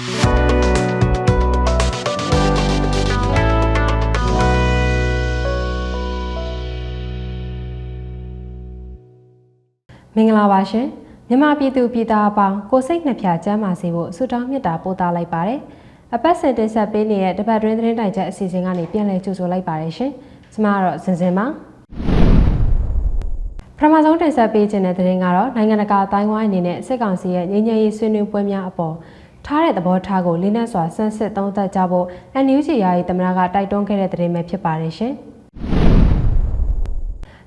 မင်္ဂလာပါရှင်မြန်မာပြည်သူပြည်သားအပေါင်းကိုစိတ်နှပြချမ်းပါစေဖို့ဆုတောင်းမေတ္တာပို့သလိုက်ပါတယ်အပတ်စဉ်တင်ဆက်ပေးနေတဲ့တပတ်တွင်းသတင်းတိုင်ချက်အစီအစဉ်ကနေပြန်လည်ကြိုဆိုလိုက်ပါတယ်ရှင်ကျွန်မကတော့ဇင်ဇင်ပါပထမဆုံးတင်ဆက်ပေးခြင်းတဲ့သတင်းကတော့နိုင်ငံတကာအတိုင်းဝိုင်းအနေနဲ့စစ်ကောင်စီရဲ့ငြိမ်းချမ်းရေးဆွေးနွေးပွဲများအပေါ် ထားတဲ့သဘောထားကိုလေးနက်စွာဆန်းစစ်သုံးသပ်ကြဖို့ NUG ရာရေးသမရကတိုက်တွန်းခဲ့တဲ့သတင်းပဲဖြစ်ပါတယ်ရှင်။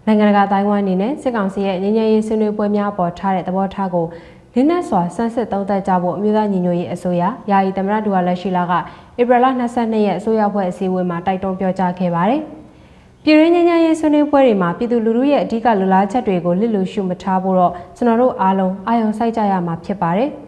နိုင်ငံတကာတိုင်းဝိုင်းအနေနဲ့စစ်ကောင်စီရဲ့ငြိမ်းချမ်းရေးဆွေးနွေးပွဲများအပေါ်ထားတဲ့သဘောထားကိုလင်းနက်စွာဆန်းစစ်သုံးသပ်ကြဖို့အမျိုးသားညီညွတ်ရေးအစိုးရယာယီသမရဒူဝါလက်ရှိလာကဧပြီလ22ရက်အစိုးရဖွဲ့အစည်းအဝေးမှာတိုက်တွန်းပြောကြားခဲ့ပါတယ်။ပြည်ရင်းငြိမ်းချမ်းရေးဆွေးနွေးပွဲတွေမှာပြည်သူလူထုရဲ့အဓိကလူလားချက်တွေကိုလစ်လူရှုမထားဖို့တော့ကျွန်တော်တို့အားလုံးအာရုံစိုက်ကြရမှာဖြစ်ပါတယ်။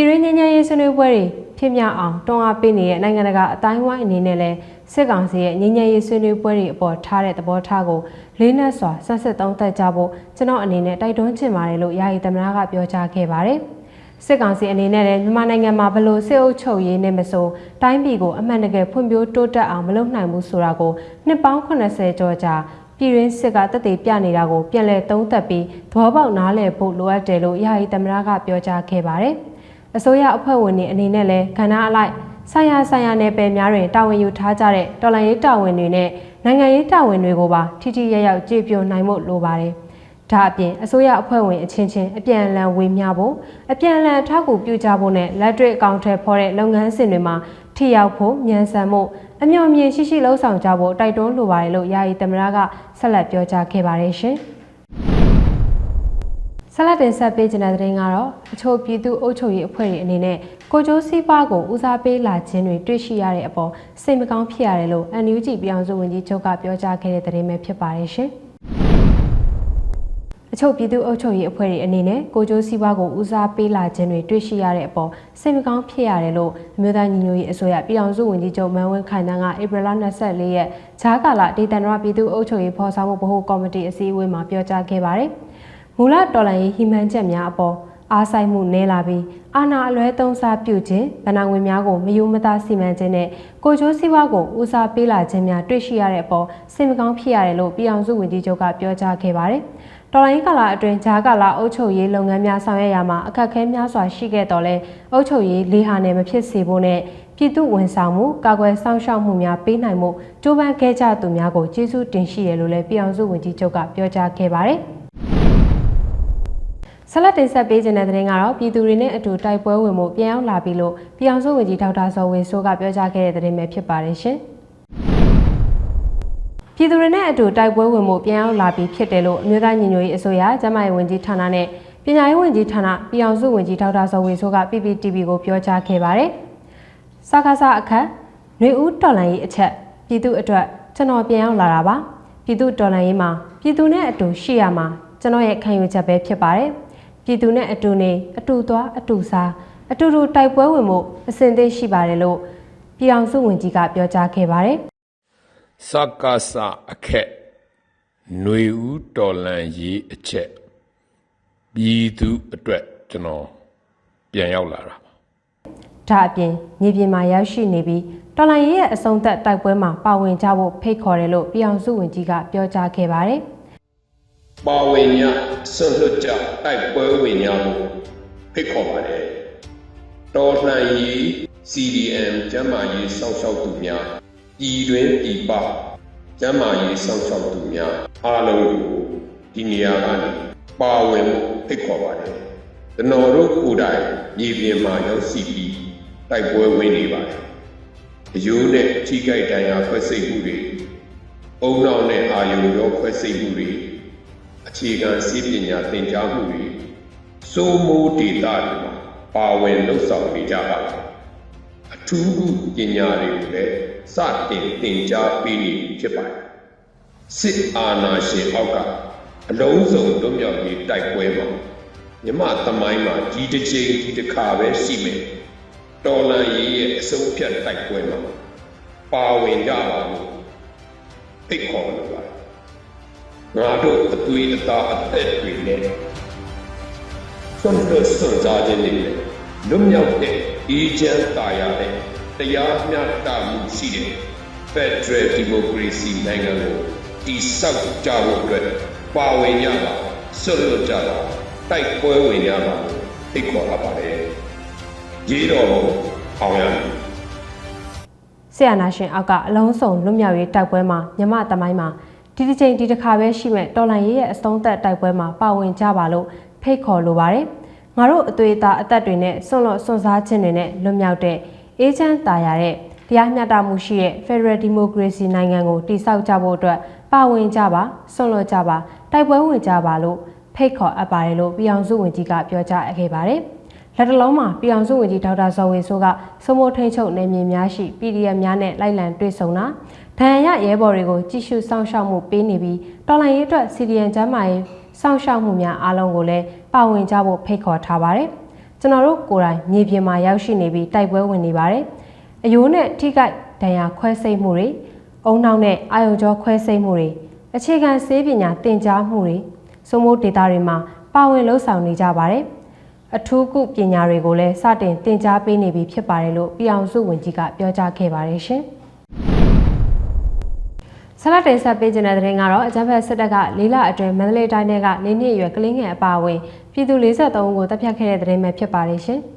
ပြည်ရင်းငြိမ်းချမ်းရေးဆွေးနွေးပွဲတွေဖြစ်မြောက်အောင်တွန်းအားပေးနေတဲ့နိုင်ငံတကာအတိုင်းဝိုင်းအနေနဲ့လည်းစစ်ကောင်စီရဲ့ငြိမ်းချမ်းရေးဆွေးနွေးပွဲတွေအပေါ်ထားတဲ့သဘောထားကိုလေးနက်စွာဆက်စစ်သုံးသပ်ကြဖို့ကျွန်တော်အနေနဲ့တိုက်တွန်းချင်ပါတယ်လို့ယာယီသမနာကပြောကြားခဲ့ပါတယ်။စစ်ကောင်စီအနေနဲ့လည်းမြန်မာနိုင်ငံမှာဘလို့စစ်အုပ်ချုပ်ရေးနဲ့မဆိုတိုင်းပြည်ကိုအမှန်တကယ်ဖွံ့ဖြိုးတိုးတက်အောင်မလုပ်နိုင်ဘူးဆိုတာကိုနှစ်ပေါင်း80ကျော်ကြာပြည်ရင်းစစ်ကတက်သေးပြနေတာကိုပြန်လည်သုံးသပ်ပြီးသဘောပေါက်နားလည်ဖို့လိုအပ်တယ်လို့ယာယီသမနာကပြောကြားခဲ့ပါတယ်။ အစိုးရအဖွဲ့ဝင်တွေအနေနဲ့လည်းကဏ္ဍအလိုက်ဆိုင်ရာဆိုင်ရာနယ်ပယ်များတွင်တာဝန်ယူထားကြတဲ့တော်လှန်ရေးတာဝန်တွေနဲ့နိုင်ငံရေးတာဝန်တွေကိုပါထိထိရောက်ရောက်ကြည့်ပြနိုင်ဖို့လိုပါတယ်။ဒါအပြင်အစိုးရအဖွဲ့ဝင်အချင်းချင်းအပြန်အလှန်ဝေမျှဖို့အပြန်အလှန်အထောက်အကူပြုကြဖို့နဲ့လက်တွေ့အကောင့်ထဲဖော်တဲ့လုပ်ငန်းစဉ်တွေမှာထိရောက်ဖို့မြန်ဆန်မှုအမျှော်မြင်ရှိရှိလှုပ်ဆောင်ကြဖို့တိုက်တွန်းလိုပါတယ်လို့ယာယီသမရကဆက်လက်ပြောကြားခဲ့ပါတယ်ရှင်။ ဆက်လက်တင်ဆက်ပေးခြင်းတဲ့သတင်းကတော့အချို့ပြည်သူ့အုပ်ချုပ်ရေးအဖွဲ့တွေအနေနဲ့ကိုကျိုးစီးပွားကိုဦးစားပေးလာခြင်းတွေတွေ့ရှိရတဲ့အပေါ်စိတ်မကောင်းဖြစ်ရတယ်လို့ NUG ပြောင်စုဝန်ကြီးချုပ်ကပြောကြားခဲ့တဲ့သတင်းပဲဖြစ်ပါတယ်ရှင်။အချို့ပြည်သူ့အုပ်ချုပ်ရေးအဖွဲ့တွေအနေနဲ့ကိုကျိုးစီးပွားကိုဦးစားပေးလာခြင်းတွေတွေ့ရှိရတဲ့အပေါ်စိတ်မကောင်းဖြစ်ရတယ်လို့အမျိုးသားညီညွတ်ရေးအစိုးရပြည်အောင်စုဝန်ကြီးချုပ်မန်ဝင်းခိုင်တန်းကဧပြီလ24ရက်ဂျားကာလာဒေသန္တရပြည်သူ့အုပ်ချုပ်ရေးဖော်ဆောင်မှုဗဟိုကော်မတီအစည်းအဝေးမှာပြောကြားခဲ့ပါတယ်။ မူလတော်လှန်ရေးဟိမှန်ချက်များအပေါ်အားဆိုင်မှုနည်းလာပြီးအာဏာအလွဲသုံးစားပြုခြင်းဗဏ္ဍာငွေများကိုမယုံမသားစီမံခြင်းနဲ့ကိုချိုးစည်းဝါးကိုဦးစားပေးလာခြင်းများတွေ့ရှိရတဲ့အပေါ်စိတ်မကောင်းဖြစ်ရတယ်လို့ပြည်အောင်စုဝန်ကြီးချုပ်ကပြောကြားခဲ့ပါတယ်။တော်လိုင်းကာလာအတွင်းဂျားကာလာအုပ်ချုပ်ရေးလုပ်ငန်းများဆောင်ရွက်ရမှာအခက်အခဲများစွာရှိခဲ့တော်လဲအုပ်ချုပ်ရေးလေးဟာနယ်မဖြစ်စေဖို့နဲ့ပြည်သူဝန်ဆောင်မှုကာကွယ်စောင့်ရှောက်မှုများပေးနိုင်မှုကြိုးပမ်းခဲ့ကြသူများကိုကျေးဇူးတင်ရှိတယ်လို့လည်းပြည်အောင်စုဝန်ကြီးချုပ်ကပြောကြားခဲ့ပါတယ်။ ဆက်လက်တင်ဆက်ပေးခြင်းတဲ့သတင်းကတော့ပြည်သူတွေနဲ့အတူတိုက်ပွဲဝင်မှုပြန်ရောက်လာပြီလို့ပြည်အောင်စုဝန်ကြီးဒေါက်တာဇော်ဝေဆိုးကပြောကြားခဲ့တဲ့သတင်းပဲဖြစ်ပါတယ်ရှင်။ပြည်သူတွေနဲ့အတူတိုက်ပွဲဝင်မှုပြန်ရောက်လာပြီဖြစ်တယ်လို့အမျိုးသားညီညွတ်ရေးအစိုးရကျန်းမာရေးဝန်ကြီးဌာနနဲ့ပညာရေးဝန်ကြီးဌာနပြည်အောင်စုဝန်ကြီးဒေါက်တာဇော်ဝေဆိုးက PPTV ကိုပြောကြားခဲ့ပါတယ်။စကားစအခက်ຫນွေဦးတော်လန်ရေးအချက်ပြည်သူအတွက်ကျွန်တော်ပြန်ရောက်လာတာပါ။ပြည်သူတော်လန်ရေးမှာပြည်သူနဲ့အတူရှိရမှာကျွန်တော်ရဲ့ခံယူချက်ပဲဖြစ်ပါတယ်။ ပြည်သူနဲ့အတူနေအတူသွားအတူစားအတူတူတိုက်ပွဲဝင်မှုအစဉ်သိရှိပါတယ်လို့ပြည်အောင်စုဝန်ကြီးကပြောကြားခဲ့ပါတယ်စကားစအခက်ຫນွေဦးတော်လန်ရေးအချက်ပြည်သူအတွက်ကျွန်တော်ပြန်ရောက်လာတာပါ။ဒါအပြင်မြေပြင်မှာရောက်ရှိနေပြီးတော်လိုင်းရေးရဲ့အဆုံးသက်တိုက်ပွဲမှာပါဝင်ကြဖို့ဖိတ်ခေါ်တယ်လို့ပြည်အောင်စုဝန်ကြီးကပြောကြားခဲ့ပါတယ်။ ပါဝင်ညဆွန့်လွတ်ကြတိုက်ပွဲဝင်ညကိုဖိတ်ခေါ်ပါတယ်တော်လှန်ရေး CDM ကျမ်းမာရေးစောင့်ရှောက်သူများပြည်တွင်းပြည်ပကျမ်းမာရေးစောင့်ရှောက်သူများအားလုံးကိုဒီနေရာကနေပါဝင်ဖိတ်ခေါ်ပါတယ်ကျွန်တော်တို့ကိုယ်တိုင်မြေပြင်မှာရောက်ရှိပြီးတိုက်ပွဲဝင်နေပါတယ်အယိုးနဲ့ထိကြိုက်တရားခွဲစိတ်မှုတွေအုံနောက်နဲ့အာယုံရောခွဲစိတ်မှုတွေ အခြေခံစီးပညာသင်ကြားမှုတွေစိုးမိုးဒေတာတွေမှာပါဝင်လှုပ်ဆောင်နေကြပါလားအထူးခုပညာတွေကိုလည်းစတင်သင်ကြားပေးနေပြီဖြစ်ပါတယ်စစ်အာဏာရှင်အောက်ကအလုံးစုံလွတ်မြောက်ရေးတိုက်ပွဲမှာမြမသမိုင်းမှာကြီးတစ်ချိန်ကြီးတစ်ခါပဲရှိမယ်တော်လန်ရေးရဲ့အဆုံးဖြတ်တိုက်ပွဲမှာပါဝင်ကြပါလို့ဖိတ်ခေါ်လိုပါတယ် ငါတို့အသွေးအသားအသက်တွေနဲ့ဆွမ်းလွတ်ဆွမ်းစားခြင်းတွေနဲ့လွတ်မြောက်တဲ့ပအေးချမ်းသာယာတဲ့တရားမျှတမှုရှိတဲ့ Federal Democracy နိုင်ငံကိုတည်ဆောက်ကြဖို့အတွက်ပါဝင်ကြပါဆွတ်လွတ်ကြပါတိုက်ပွဲဝင်ကြပါဖိတ်ခေါ်လာပါတယ်ရေးတော်ပုံအောင်ရမည်ဆရာနာရှင်အောက်ကအလုံးစုံလွတ်မြောက်ရေးတိုက်ပွဲမှာမြမတမိုင်းမှာ ဒီတစ်ချိန်ဒီတစ်ခါပဲရှိမဲ့တော်လန်ရေးရဲ့အဆုံးသက်တိုက်ပွဲမှာပါဝင်ကြပါလို့ဖိတ်ခေါ်လိုပါတယ်။ငါတို့အသွေးသားအသက်တွေနဲ့ဆွန့်လွတ်ဆွန့်စားခြင်းတွေနဲ့လွတ်မြောက်တဲ့အေးချမ်းသာယာတဲ့တရားမျှတမှုရှိတဲ့ Federal Democracy နိုင်ငံကိုတည်ဆောက်ကြဖို့အတွက်ပါဝင်ကြပါဆွန့်လွတ်ကြပါတိုက်ပွဲဝင်ကြပါလို့ဖိတ်ခေါ်အပ်ပါတယ်လို့ပြည်အောင်စုဝန်ကြီးကပြောကြားခဲ့ပါတယ်။ လက်တလုံးမှာပြည်အောင်စုဝန်ကြီးဒေါက်တာဇော်ဝေဆိုးကစုံမိုးထိန်ချုပ်နေမြေများရှိ PDF များနဲ့လိုက်လံတွေ့ဆုံတာဒဏ်ရာရရဲဘော်တွေကိုကြည့်ရှုစောင့်ရှောက်မှုပေးနေပြီးတော်လိုင်းရေးအတွက် CDN ကျမ်းမာရေးစောင့်ရှောက်မှုများအားလုံးကိုလည်းပါဝင်ကြဖို့ဖိတ်ခေါ်ထားပါတယ်။ကျွန်တော်တို့ကိုယ်တိုင်မြေပြင်မှာရောက်ရှိနေပြီးတိုက်ပွဲဝင်နေပါတယ်။အယိုးနဲ့ထိခိုက်ဒဏ်ရာခွဲစိတ်မှုတွေအုံနောက်နဲ့အာယုံကြောခွဲစိတ်မှုတွေအခြေခံဆေးပညာသင်ကြားမှုတွေစုံမိုးဒေတာတွေမှာပါဝင်လှုပ်ဆောင်နေကြပါတယ်။ အထူးကုပညာတွေကိုလည်းစတင်သင်ကြားပေးနေပြီဖြစ်ပါတယ်လို့ပြည်အောင်စုဝန်ကြီးကပြောကြားခဲ့ပါတယ်ရှင်။ဆလတ်တင်ဆက်ပေးခြင်းတဲ့တဲ့ရင်ကတော့အကြံဖက်စစ်တပ်ကလေးလအတွင်းမန္တလေးတိုင်းထဲကလေးနှစ်အရွယ်ကလေးငယ်အပါအဝင်ပြည်သူ43ဦးကိုတပ်ဖြတ်ခဲ့တဲ့တဲ့ရင်ပဲဖြစ်ပါတယ်ရှင်။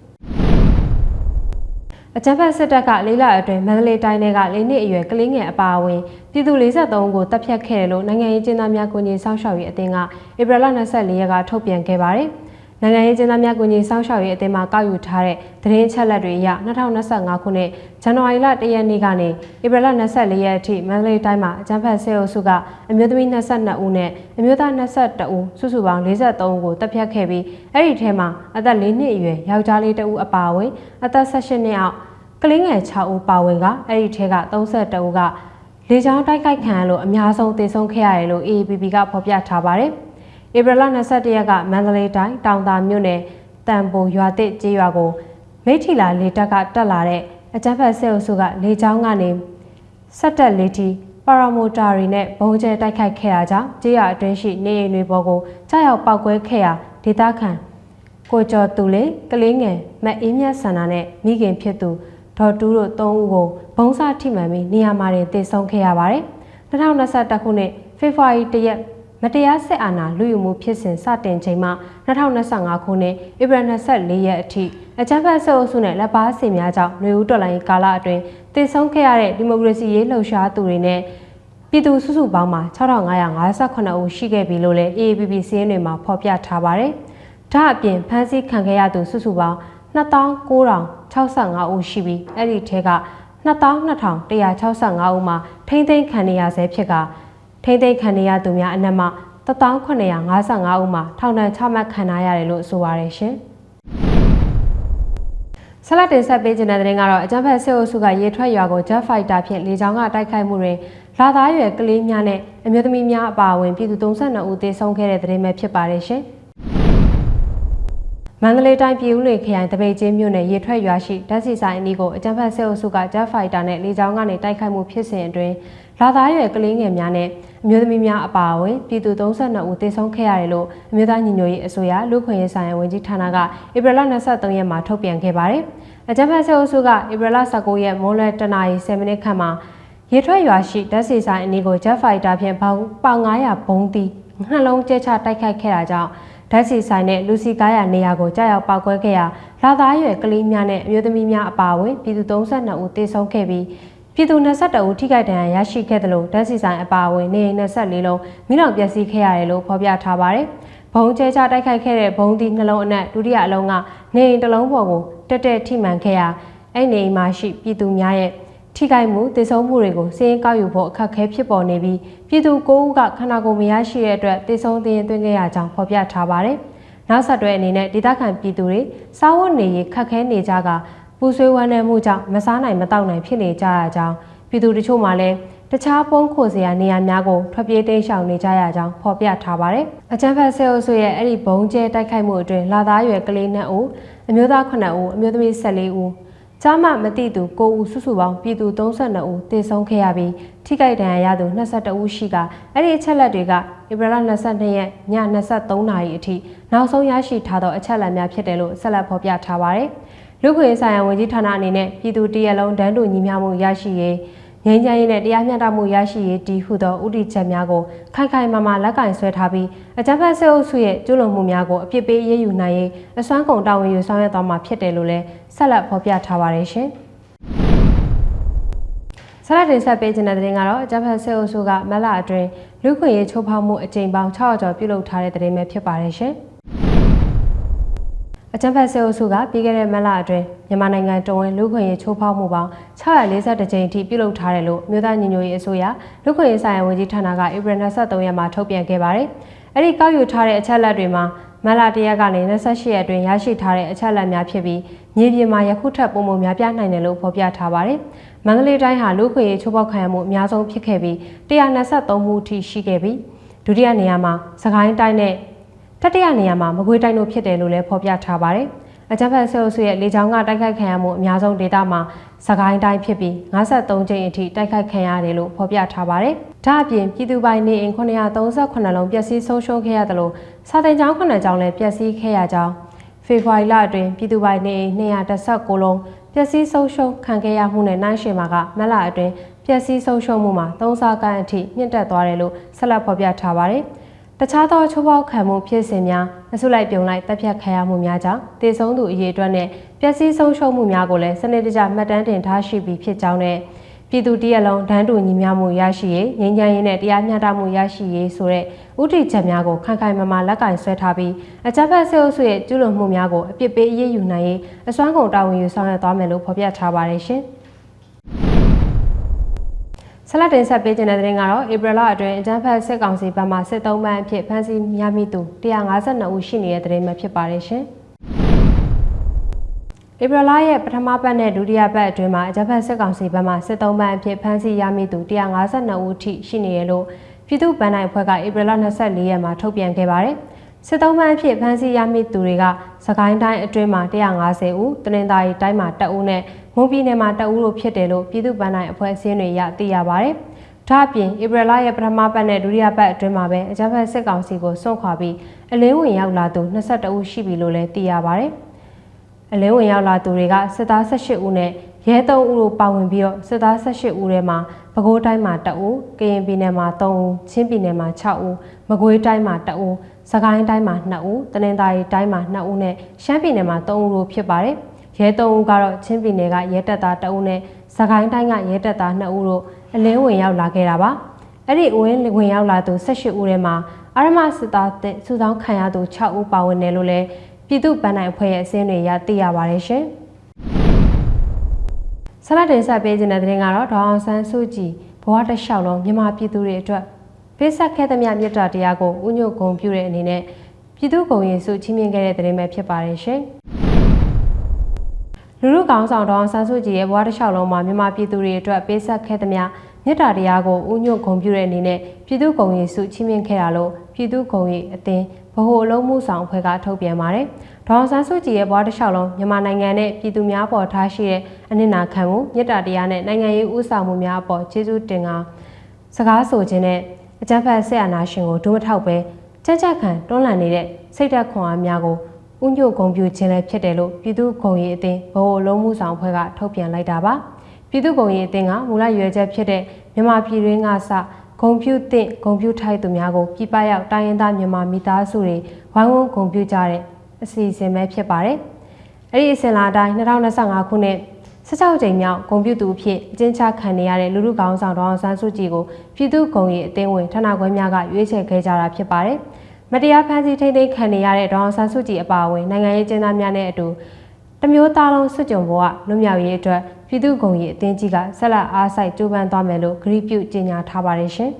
အကြံဖက်စစ်တပ်ကလေးလအတွင်းမန္တလေးတိုင်းထဲကလေးနှစ်အရွယ်ကလေးငယ်အပါအဝင်ပြည်သူ43ဦးကိုတပ်ဖြတ်ခဲ့တယ်လို့နိုင်ငံရေးကျင်းသားများကိုကြီးစောင့်ရှောက်ရေးအသင်းကဧပြီလ24ရက်ကထုတ်ပြန်ခဲ့ပါတယ်။ နိုင်ငံရေးကျင်းသားများကိုကြီးစောင့်ရှောက်ရေးအသင်းမှကောက်ယူထားတဲ့သတင်းချက်လက်တွေအရ2025ခုနှစ်ဇန်နဝါရီလ1ရက်နေ့ကနေဧပြီလ24ရက်အထိမန္တလေးတိုင်းမှာအကြမ်းဖက်ဆဲအုပ်စုကအမျိုးသမီး22ဦးနဲ့အမျိုးသား22ဦးစုစုပေါင်း43ဦးကိုတပ်ဖြတ်ခဲ့ပြီးအဲ့ဒီထဲမှာအသက်4နှစ်အရွယ်ယောက်ျားလေး2ဦးအပါအဝင်အသက်18နှစ်အောက်ကလေးငယ်6ဦးပါဝင်ကအဲ့ဒီထဲက32ဦးကလေကြောင်းတိုက်ခိုက်ခံရလို့အများဆုံးသေဆုံးခဲ့ရတယ်လို့ AAPP ကဖော်ပြထားပါတယ်။ ဧပြီလ22ရက်ကမန္တလေးတိုင်းတောင်သာမြို့နယ်တန်ပိုရွာတစ်ကျေးရွာကိုမိထီလာလေတပ်ကတက်လာတဲ့အကြမ်းဖက်ဆဲအုပ်စုကလေကြောင်းကနေဆက်တက်လေတီပါရာမိုတာတွေနဲ့ဘုံကျဲတိုက်ခိုက်ခဲ့တာကြောင့်ကျေးရွာအတွင်းရှိနေအိမ်တွေပေါ်ကိုကြားရောက်ပောက်ကွဲခဲ့ရာဒေသခံကိုကျော်သူလေကလေးငယ်မအေးမြတ်ဆန္ဒနဲ့မိခင်ဖြစ်သူဒေါ်တူးတို့၃ဦးကိုဘုံစားထိမှန်ပြီးနေရာမှာတင်တည်ဆုံခဲ့ရပါတယ်2021ခုနှစ်ဖေဖော်ဝါရီ၁ရက် မတရားစစ်အာဏာလူယူမှုဖြစ်စဉ်စတင်ချိန်မှ2025ခုနှစ်ဧပြီ24ရက်အထိအကြမ်းဖက်ဆက်အုပ်စုနဲ့လက်ပါစင်များကြောင့်လူဦးတော်လိုင်းကာလအတွင်းတည်ဆုံခဲ့ရတဲ့ဒီမိုကရေစီရေးလှုပ်ရှားသူတွေနဲ့ပြည်သူစုစုပေါင်းမှာ6558ဦးရှိခဲ့ပြီလို့လည်း AAPP စီးရင်တွေမှာဖော်ပြထားပါတယ်။ဒါအပြင်ဖမ်းဆီးခံခဲ့ရသူစုစုပေါင်း2965ဦးရှိပြီးအဲ့ဒီထဲက22,165ဦးမှာထိမ့်သိမ်းခံနေရဆဲဖြစ်က ထိမ့်သိမ်းခံနေရသူများအနက်မှ1955ဦးမှာထောင်ဒဏ်ချမှတ်ခံရရတယ်လို့ဆိုပါရရှင်။ဆလတ်တင်ဆက်ပေးခြင်းတဲ့တဲ့ရင်ကတော့အကြံဖက်စစ်အုပ်စုကရေထွက်ရွာကို Jet Fighter ဖြင့်လေကြောင်းကတိုက်ခိုက်မှုတွင်လာသားရွယ်ကလေးများနဲ့အမျိုးသမီးများအပါအဝင်ပြည်သူ32ဦးသေဆုံးခဲ့တဲ့တဲ့ရင်ပဲဖြစ်ပါတယ်ရှင်။မန္တလေးတိုင်းပြည်ဦးလွင်ခရိုင်တပိတ်ချင်းမြို့နယ်ရေထွက်ရွာရှိဓာတ်ဆီဆိုင်အနီးကိုအကြမ်းဖက်ဆဲအုပ်စုကဂျက်ဖိုက်တာနဲ့လေကြောင်းကနေတိုက်ခိုက်မှုဖြစ်စဉ်အတွင်း လာသားရွယ်ကလေးငယ်များနဲ့အမျိုးသမီးများအပါအဝင်ပြည်သူ32ဦးသေဆုံးခဲ့ရတယ်လို့အမျိုးသားညီညွတ်ရေးအစိုးရလူခွင့်ရေးဆိုင်ရာဝန်ကြီးဌာနကဧပြီလ23ရက်မှာထုတ်ပြန်ခဲ့ပါတယ်။အကြမ်းဖက်ဆဲအုပ်စုကဧပြီလ19ရက်မိုးလယ်တနာရီ10မိနစ်ခန့်မှာရေထွက်ရွာရှိဓာတ်ဆီဆိုင်အနီးကိုဂျက်ဖိုက်တာဖြင့်ပေါင်ပေါင်900ဘုံးသီးနှလုံးကျဲချတိုက်ခိုက်ခဲ့တာကြောင့်ဓာတ်ဆီဆိုင်နဲ့လူစီကားရနေရာကိုကြားရောက်ပောက်ကွဲခဲ့ရာလာသားရွယ်ကလေးများနဲ့အမျိုးသမီးများအပါအဝင်ပြည်သူ32ဦးသေဆုံးခဲ့ပြီး ပြည်သူ22ဦးထိခိုက်ဒဏ်ရာရရှိခဲ့တယ်လို့ဓာတ်ဆီဆိုင်အပါအဝင်နေအိမ်24လုံးမိလောင်ပျက်စီးခဲ့ရတယ်လို့ဖော်ပြထားပါတယ်။ဘုံကျဲချတိုက်ခိုက်ခဲ့တဲ့ဘုံသီးနှလုံးအနက်ဒုတိယအလုံးကနေအိမ်တစ်လုံးပေါ်ကိုတက်တက်ထိမှန်ခဲ့ရာအဲ့နေအိမ်မှာရှိပြည်သူများရဲ့ထိခိုက်မှုတည်ဆုံမှုတွေကိုစည်ရင်ကောက်ယူဖို့အခက်အခဲဖြစ်ပေါ်နေပြီးပြည်သူ၉ဦးကခန္ဓာကိုယ်မရရှိတဲ့အတွက်တည်ဆုံတင်သွင်းခဲ့ရကြောင်းဖော်ပြထားပါတယ်။နောက်ဆက်တွဲအနေနဲ့ဒေသခံပြည်သူတွေစားဝတ်နေရေးခက်ခဲနေကြကပူ ဆွေးဝမ်းနည်းမှုကြောင့်မစားနိုင်မတောက်နိုင်ဖြစ်နေကြရကြောင်းပြည်သူတချို့မှလည်းတခြားပုံးခိုစရာနေရာများကိုထွက်ပြေးတိမ်းရှောင်နေကြရကြောင်းဖော်ပြထားပါတယ်။အကြံဖက်ဆဲအုပ်စုရဲ့အဲ့ဒီဘုံကျဲတိုက်ခိုက်မှုအတွင်းလာသားရွယ်ကလေး2ဦးအမျိုးသား9ဦးအမျိုးသမီး14ဦးကြားမှမတိသူ9ဦးစုစုပေါင်းပြည်သူ32ဦးသေဆုံးခဲ့ရပြီးထိခိုက်ဒဏ်ရာရသူ22ဦးရှိကအဲ့ဒီအချက်လက်တွေကဧပြီလ22ရက်ည23နာရီအထိနောက်ဆုံးရရှိထားသောအချက်လက်များဖြစ်တယ်လို့ဆက်လက်ဖော်ပြထားပါတယ်။ လူ့ခွင့်ရေးဆိုင်ရာဝန်ကြီးဌာနအနေနဲ့ပြည်သူတရက်လုံးတန်းတူညီမျှမှုရရှိရေးငြိမ်းချမ်းရေးနဲ့တရားမျှတမှုရရှိရေးတည်ဟုသောဥတီချက်များကိုခိုင်ခိုင်မာမာလက်ကင်ဆွဲထားပြီးအကြမ်းဖက်ဆဲအုပ်စုရဲ့ကျူးလွန်မှုများကိုအပြစ်ပေးအရေးယူနိုင်ရေးအစွမ်းကုန်တာဝန်ယူဆောင်ရွက်သွားမှာဖြစ်တယ်လို့လည်းဆက်လက်ဖော်ပြထားပါတယ်ရှင်။ဆရာတင်ဆက်ပေးခြင်းတဲ့တင်ကတော့အကြမ်းဖက်ဆဲအုပ်စုကမက်လာအတွင်းလူ့ခွင့်ရေးချိုးဖောက်မှုအကြိမ်ပေါင်း600ကျော်ပြုလုပ်ထားတဲ့တင်ပဲဖြစ်ပါတယ်ရှင်။ အကြံဖက်ဆဲအုပ်စုကပြီးခဲ့တဲ့မလအတွင်းမြန်မာနိုင်ငံတော်ဝင်လူခွင့်ရေးချိုးဖောက်မှုပေါင်း642ကြိမ်အထိပြုလုပ်ထားတယ်လို့မြို့သားညီညွတ်ရေးအစိုးရလူခွင့်ရေးဆိုင်ရာဝန်ကြီးဌာနကဧပြီ23ရက်မှာထုတ်ပြန်ခဲ့ပါတယ်။အဲ့ဒီကောက်ယူထားတဲ့အချက်လက်တွေမှာမလတရက်ကနေ28ရက်အတွင်းရရှိထားတဲ့အချက်လက်များဖြစ်ပြီးမြေပြင်မှာယခုထက်ပုံမှန်များပြားနိုင်တယ်လို့ဖော်ပြထားပါတယ်။မန္တလေးတိုင်းဟာလူခွင့်ရေးချိုးဖောက်ခံရမှုအများဆုံးဖြစ်ခဲ့ပြီး123မှုအထိရှိခဲ့ပြီးဒုတိယနေရာမှာစကိုင်းတိုင်းနဲ့ တတိယနေရာမှာမကွေးတိုင်းတို့ဖြစ်တယ်လို့လည်းဖော်ပြထားပါတယ်။အကြမ်းဖက်ဆဲအုပ်စုရဲ့လေကြောင်းကတိုက်ခိုက်ခံရမှုအများဆုံးဒေသမှာစကိုင်းတိုင်းဖြစ်ပြီး53ကြိမ်အထိတိုက်ခိုက်ခံရတယ်လို့ဖော်ပြထားပါတယ်။ဒါအပြင်ပြည်သူပိုင်နေအိမ်938လုံးပျက်စီးဆုံးရှုံးခဲ့ရတယ်လို့စာတင်ကျောင်း9ကျောင်းလည်းပျက်စီးခဲ့ရကြောင်းဖေဖော်ဝါရီလအတွင်းပြည်သူပိုင်နေအိမ်216လုံးပျက်စီးဆုံးရှုံးခံခဲ့ရမှုနဲ့နိုင်ရှင်မှာကမက်လာအတွင်းပျက်စီးဆုံးရှုံးမှုမှာ3ဆကန်အထိမြင့်တက်သွားတယ်လို့ဆက်လက်ဖော်ပြထားပါတယ်။ တခြားသောချိုးဖောက်ခံမှုဖြစ်စဉ်များအစုလိုက်ပြုံလိုက်တပ်ဖြတ်ခံရမှုများကြောင့်တည်ဆုံးသူအရေးအတွက်နဲ့ပျက်စီးဆုံးရှုံးမှုများကိုလည်းစနစ်တကျမှတ်တမ်းတင်ထားရှိပြီးဖြစ်ကြောင်းနဲ့ပြည်သူတရက်လုံးဒန်းတူညီမျှမှုရရှိရေးငြိမ်းချမ်းရေးနဲ့တရားမျှတမှုရရှိရေးဆိုတဲ့ဥတီချက်များကိုခိုင်ခိုင်မာမာလက်ကင်ဆွဲထားပြီးအကြမ်းဖက်ဆဲအုပ်စုရဲ့ကျူးလွန်မှုများကိုအပြစ်ပေးအရေးယူနိုင်ရေးအစွမ်းကုန်တာဝန်ယူဆောင်ရွက်သွားမယ်လို့ဖော်ပြထားပါတယ်ရှင်။ ဆလတ်တင်ဆက်ပေးခြင်းတဲ့တဲ့ရင်ကတော့ဧပြီလအတွင်းအကြမ်းဖက်စစ်ကောင်စီဘက်မှစစ်သုံးပန်းအဖြစ်ဖမ်းဆီးရမိသူ152ဦးရှိနေတဲ့တဲ့ရင်ပဲဖြစ်ပါတယ်ရှင်။ဧပြီလရဲ့ပထမပတ်နဲ့ဒုတိယပတ်အတွင်းမှာအကြမ်းဖက်စစ်ကောင်စီဘက်မှစစ်သုံးပန်းအဖြစ်ဖမ်းဆီးရမိသူ152ဦးထိရှိနေရလို့ပြည်သူ့ဗန်နိုင်အဖွဲ့ကဧပြီလ24ရက်မှာထုတ်ပြန်ခဲ့ပါတယ်။စစ်သုံးပန်းအဖြစ်ဖမ်းဆီးရမိသူတွေကစကိုင်းတိုင်းအတွင်းမှာ150ဦးတနင်္သာရီတိုင်းမှာ2ဦးနဲ့ မွန်ပြည်နယ်မှာတအူးလို့ဖြစ်တယ်လို့ပြည်သူ့ဗန်နိုင်အဖွဲ့အစည်းတွေရသိရပါတယ်။ဒါ့အပြင်ဧပြီလရဲ့ပထမပတ်နဲ့ဒုတိယပတ်အတွင်းမှာပဲအကြမ်းဖက်စစ်ကောင်စီကိုစွန့်ခွာပြီးအလင်းဝင်ရောက်လာသူ22ဦးရှိပြီလို့လည်းသိရပါတယ်။အလင်းဝင်ရောက်လာသူတွေကစစ်သား18ဦးနဲ့ရဲ3ဦးတို့ပါဝင်ပြီးတော့စစ်သား18ဦးထဲမှာပဲခူးတိုင်းမှာ2ဦး၊ကရင်ပြည်နယ်မှာ3ဦး၊ချင်းပြည်နယ်မှာ6ဦး၊မကွေးတိုင်းမှာ2ဦး၊စကိုင်းတိုင်းမှာ2ဦး၊တနင်္သာရီတိုင်းမှာ2ဦးနဲ့ရှမ်းပြည်နယ်မှာ3ဦးတို့ဖြစ်ပါတယ်။ ရဲ၃ဦးကတော့ချင်းပြည်နယ်ကရဲတပ်သားတအုပ်နဲ့စကိုင်းတိုင်းကရဲတပ်သား2ဦးတို့အလင်းဝင်ရောက်လာခဲ့တာပါအဲ့ဒီဝင်းဝင်ရောက်လာသူ18ဦးထဲမှာအာရမစစ်သားတဲ့စုဆောင်းခံရသူ6ဦးပါဝင်တယ်လို့လည်းပြည်သူ့ဗန်နိုင်အဖွဲ့ရဲ့အစင်းတွေရသိရပါတယ်ရှင်ဆလာတင်ဆက်ပေးခြင်းတဲ့တင်ကတော့ဒေါအောင်ဆန်းစုကြည်ဘဝတစ်လျှောက်လုံးမြန်မာပြည်သူတွေအတွက်ပေးဆက်ခဲ့သမျှမြတ်တာတရားကိုဥညွတ်ဂုံပြုတဲ့အနေနဲ့ပြည်သူ့ဂုံရင်စုချင်းမြင်ခဲ့တဲ့တင်ပဲဖြစ်ပါတယ်ရှင် လူလူကောင်းဆောင်တော်ဆန်းစုကြည်ရဲ့ဘဝတစ်လျှောက်လုံးမှာမြန်မာပြည်သူတွေအတွက်ပေးဆက်ခဲ့သမျှမြစ်တာတရားကိုဥညွတ်ဂုံပြုတဲ့အနေနဲ့ပြည်သူ့ဂုံရီစုချီးမြှင့်ခဲ့တာလို့ပြည်သူ့ဂုံရီအသင်းဗဟိုအလုံးမှုဆောင်အဖွဲ့ကထုတ်ပြန်ပါတယ်။ဒေါ်ဆန်းစုကြည်ရဲ့ဘဝတစ်လျှောက်လုံးမြန်မာနိုင်ငံနဲ့ပြည်သူများပေါ်ထားရှိတဲ့အနစ်နာခံမှုမြစ်တာတရားနဲ့နိုင်ငံရေးဥဆောင်မှုများအပေါ်ကျေးဇူးတင်ကစကားဆိုခြင်းနဲ့အကြမ်းဖက်ဆက်အာဏာရှင်ကိုဒုမထောက်ပဲကြက်ကြက်ခံတွန်းလှန်နေတဲ့စိတ်သက်ခွန်အားများကို ဥညွတ်ဂုံပြူခြင်းလည်းဖြစ်တယ်လို့ပြည်သူ့ဂုံရီအသင်းဗဟိုလုံးမှုဆောင်ဖွဲ့ကထုတ်ပြန်လိုက်တာပါပြည်သူ့ဂုံရီအသင်းကမူလရွယ်ချက်ဖြစ်တဲ့မြန်မာပြည်တွင်းကစဂုံပြူသင့်ဂုံပြူထိုက်သူများကိုပြပရောက်တိုင်းရင်းသားမြန်မာမိသားစုတွေဝိုင်းဝန်းဂုံပြူကြတဲ့အစီအစဉ်ပဲဖြစ်ပါတယ်အဲ့ဒီအစဉ်လာတိုင်း2025ခုနှစ်16ကြိမ်မြောက်ဂုံပြူသူအဖြစ်အကျဉ်းချခံနေရတဲ့လူလူကောင်းဆောင်ဒေါအောင်ဆန်းစုကြည်ကိုပြည်သူ့ဂုံရီအသင်းဝင်ဌာနခွဲများကရွေးချယ်ခဲ့ကြတာဖြစ်ပါတယ်။ မတရားဖမ်းဆီးထိန်းသိမ်းခံနေရတဲ့ဒေါအောင်ဆန်းစုကြည်အပါအဝင်နိုင်ငံရေးကျင်းသားများနဲ့အတူတမျိုးသားလုံးစွကြုံဘဝလွတ်မြောက်ရေးအတွက်ပြည်သူ့ဂုံရီအသင်းကြီးကဆက်လက်အားစိုက်ကြိုးပမ်းသွားမယ်လို့ဂရုပြုကြေညာထားပါတယ်ရှင်။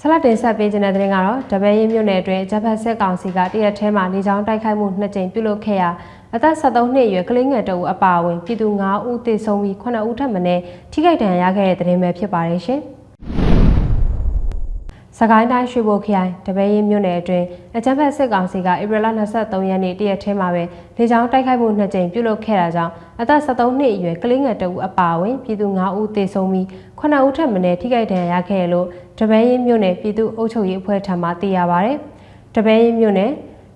ဆလတ်တင်ဆက်ပေးခြင်းတဲ့တဲ့ကတော့တပည့်ရင်းမြို့နယ်အတွင်းဂျပန်စစ်ကောင်စီကတရက်ထဲမှာလေကြောင်းတိုက်ခိုက်မှုနှစ်ကြိမ်ပြုလုပ်ခဲ့ရာအသက်73နှစ်အရွယ်ကလေးငယ်တအုပ်အပါအဝင်ပြည်သူ9ဦးသေဆုံးပြီး9ဦးထပ်မံထိခိုက်ဒဏ်ရာရခဲ့တဲ့တဲ့တင်ပဲဖြစ်ပါတယ်ရှင်။ စကိုင်းတိုင်းရွှေဘိုခရိုင်တပည့်ရင်မြို့နယ်အတွင်းအကြမ်းဖက်စစ်ကောင်စီကဧပြီလ23ရက်နေ့တရက်ထဲမှာပဲလေကြောင်းတိုက်ခိုက်မှုနှစ်ကြိမ်ပြုလုပ်ခဲ့တာကြောင့်အသက်73နှစ်အရွယ်ကလေးငယ်တဦးအပါအဝင်ပြည်သူ9ဦးသေဆုံးပြီး9ဦးထပ်မံထိခိုက်ဒဏ်ရာရခဲ့လို့တပည့်ရင်မြို့နယ်ပြည်သူ့အုပ်ချုပ်ရေးအဖွဲ့ထံမှသိရပါဗျ။တပည့်ရင်မြို့နယ်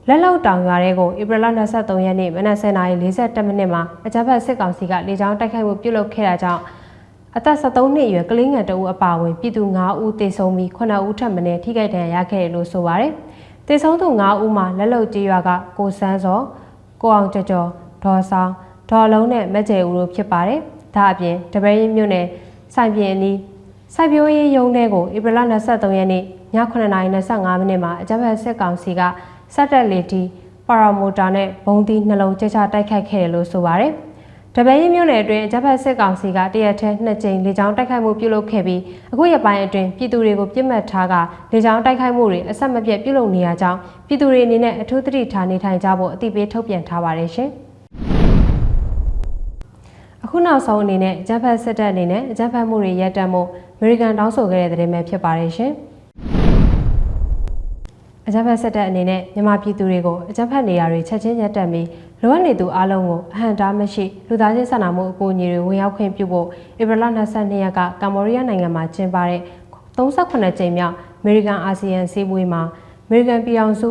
လက်လောက်တောင်ရွာတဲ့ကိုဧပြီလ23ရက်နေ့မနက်10:42မိနစ်မှာအကြမ်းဖက်စစ်ကောင်စီကလေကြောင်းတိုက်ခိုက်မှုပြုလုပ်ခဲ့တာကြောင့် အသက်73နှစ်အရွယ်ကလေးငယ်တဦးအပါအဝင်ပြည်သူ9ဦးသေဆုံးပြီး9ဦးထပ်မံထိခိုက်ဒဏ်ရာရခဲ့တယ်လို့ဆိုပါတယ်။သေဆုံးသူ9ဦးမှာလက်လုံကြေးရွာကကိုစန်းစောကိုအောင်ကျော်ကျော်ဒေါ်ဆောင်ဒေါ်လုံးနဲ့မက်ကျဲဦးတို့ဖြစ်ပါတယ်။ဒါအပြင်တပည့်ရင်မြို့နယ်စိုင်ပြင်းအနီးစိုက်ပျိုးရေးရုံးထဲကိုဧပြီလ23ရက်နေ့ည9:25မိနစ်မှာအကြမ်းဖက်စစ်ကောင်စီကစက်တက်လေတီပါရာမိုတာနဲ့ဘုံသီးနှလုံးကျချတိုက်ခိုက်ခဲ့တယ်လို့ဆိုပါတယ်။ တပည့်ရင်မြို့နယ်အတွင်းအကြမ်းဖက်စစ်ကောင်စီကတရက်ထဲနှစ်ကြိမ်လေကြောင်းတိုက်ခိုက်မှုပြုလုပ်ခဲ့ပြီးအခုရက်ပိုင်းအတွင်းပြည်သူတွေကိုပြစ်မှတ်ထားကလေကြောင်းတိုက်ခိုက်မှုတွေအဆက်မပြတ်ပြုလုပ်နေရကြောင်းပြည်သူတွေအနေနဲ့အထူးသတိထားနေထိုင်ကြဖို့အသိပေးထုတ်ပြန်ထားပါတယ်ရှင်။အခုနောက်ဆုံးအနေနဲ့အကြမ်းဖက်စစ်တပ်အနေနဲ့အကြမ်းဖက်မှုတွေရပ်တန့်မှုအမေရိကန်တောင်းဆိုခဲ့တဲ့သတင်းပဲဖြစ်ပါတယ်ရှင်။ အကြမ်းဖက်စစ်တပ်အနေနဲ့မြန်မာပြည်သူတွေကိုအကြမ်းဖက်နေရာတွေချက်ချင်းရပ်တန့်ပြီးလိုအပ်နေသူအလုံးကိုအဟံတားမရှိလူသားချင်းစာနာမှုအကူအညီတွေဝင်ရောက်ခွင့်ပြုဖို့ဧပြီလ22ရက်ကကမ္ဘောဒီးယားနိုင်ငံမှာကျင်းပတဲ့38ကြိမ်မြောက်အမေရိကန်အာဆီယံစည်းဝေးမှာအမေရိကန်ပြည်အောင်စု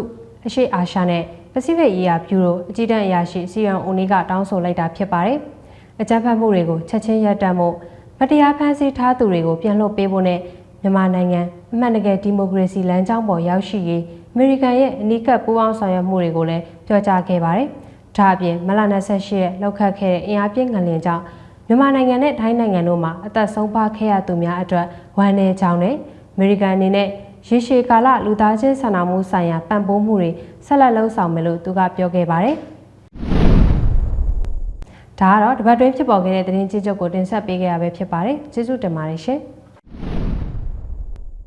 အရှေ့အာရှနဲ့ပစိဖိတ်ရေးရာဘျူရိုအကြီးတန်းအရာရှိစီယံအိုနီကတောင်းဆိုလိုက်တာဖြစ်ပါတယ်။အကြမ်းဖက်မှုတွေကိုချက်ချင်းရပ်တန့်ဖို့မတရားဖန်ဆီးထားသူတွေကိုပြန်လွှတ်ပေးဖို့နဲ့ မြန်မာနိုင်ငံအမှန်တကယ်ဒီမိုကရေစီလမ်းကြောင်းပေါ်ရောက်ရှိရေးအမေရိကန်ရဲ့အနီးကပ်ပူးပေါင်းဆောင်ရွက်မှုတွေကိုလည်းပြောကြားခဲ့ပါတယ်။ဒါအပြင်မလ28ရက်လောက်ခတ်ခဲ့တဲ့အင်အားပြင်းငလျင်ကြောင့်မြန်မာနိုင်ငံနဲ့ထိုင်းနိုင်ငံတို့မှာအသက်ဆုံးပါခဲ့ရသူများအတွက်ဝမ်းနည်းကြောင်းနဲ့အမေရိကန်အနေနဲ့ရေရှည်ကာလလူသားချင်းစာနာမှုဆိုင်ရာပံ့ပိုးမှုတွေဆက်လက်လှုပ်ဆောင်မယ်လို့သူကပြောခဲ့ပါတယ်။ဒါကတော့တပတ်တွင်းဖြစ်ပေါ်ခဲ့တဲ့သတင်းကြီးချုပ်ကိုတင်ဆက်ပေးခဲ့ရပဲဖြစ်ပါတယ်။ကျေးဇူးတင်ပါတယ်ရှင်။